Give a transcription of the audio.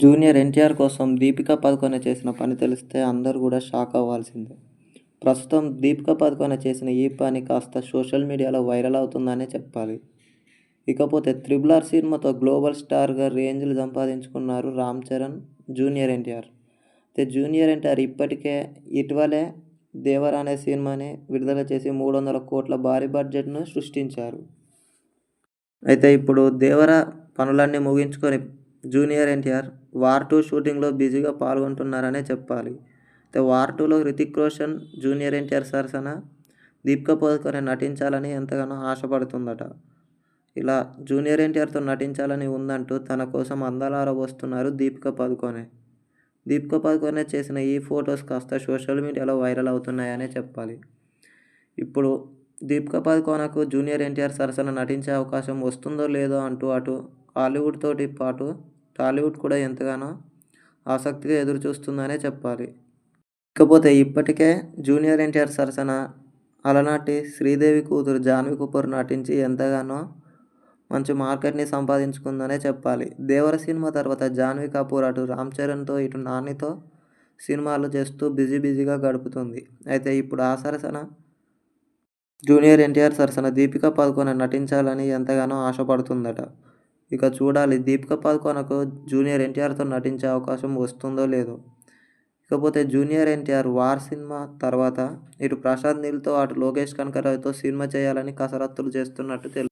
Junior NTR కోసం దీపికా పదుకొనె చేసిన పని తెలిస్తే అందరూ కూడా షాక్ అవ్వాల్సిందే. ప్రస్తుతం దీపికా పదుకొనె చేసిన ఈ పని కాస్త సోషల్ మీడియాలో వైరల్ అవుతుందనే చెప్పాలి. ఇకపోతే త్రిబుల్ ఆర్ సినిమాతో గ్లోబల్ స్టార్గా రేంజ్లు సంపాదించుకున్నారు రామ్ చరణ్ జూనియర్ ఎన్టీఆర్. అయితే జూనియర్ ఎన్టీఆర్ ఇప్పటికే ఇటీవలే దేవర అనే సినిమాని విడుదల చేసి మూడు వందల కోట్ల భారీ బడ్జెట్ను సృష్టించారు. అయితే ఇప్పుడు దేవర పనులన్నీ ముగించుకొని జూనియర్ ఎన్టీఆర్ వార్ టూ షూటింగ్లో బిజీగా పాల్గొంటున్నారనే చెప్పాలి. అయితే వార్ టూలో హృతిక్ రోషన్ జూనియర్ ఎన్టీఆర్ సరసన దీపికా పదుకొనె నటించాలని ఎంతగానో ఆశపడుతుందట. ఇలా జూనియర్ ఎన్టీఆర్తో నటించాలని ఉందంటూ తన కోసం అందాలార వస్తున్నారు దీపికా పదుకొనే. దీపికా పదుకొనే చేసిన ఈ ఫొటోస్ కాస్త సోషల్ మీడియాలో వైరల్ అవుతున్నాయనే చెప్పాలి. ఇప్పుడు దీపికా పదుకొనెకు జూనియర్ ఎన్టీఆర్ సరసన నటించే అవకాశం వస్తుందో లేదో అంటూ అటు హాలీవుడ్ తోటి పాటు టాలీవుడ్ కూడా ఎంతగానో ఆసక్తిగా ఎదురు చూస్తుందనే చెప్పాలి. ఇకపోతే ఇప్పటికే జూనియర్ ఎన్టీఆర్ సరసన అలనాటి శ్రీదేవి కూతురు జాన్వి కపూర్ నటించి ఎంతగానో మంచి మార్కెట్ని సంపాదించుకుందనే చెప్పాలి. దేవర సినిమా తర్వాత జాన్వి కపూర్ అటు రామ్ చరణ్తో ఇటు నానితో సినిమాలు చేస్తూ బిజీ బిజీగా గడుపుతుంది. అయితే ఇప్పుడు ఆ సరసన జూనియర్ ఎన్టీఆర్ సరసన దీపికా పదుకొనె నటించాలని ఎంతగానో ఆశపడుతుందట. ఇక చూడాలి. దీపికా పదుకొనెకు జూనియర్ ఎన్టీఆర్తో నటించే అవకాశం వస్తుందో లేదో. ఇకపోతే జూనియర్ ఎన్టీఆర్ వార్ సినిమా తర్వాత ఇటు ప్రశాంత్ నీల్తో అటు లోకేష్ కనకరావుతో సినిమా చేయాలని కసరత్తులు చేస్తున్నట్టు తెలుసు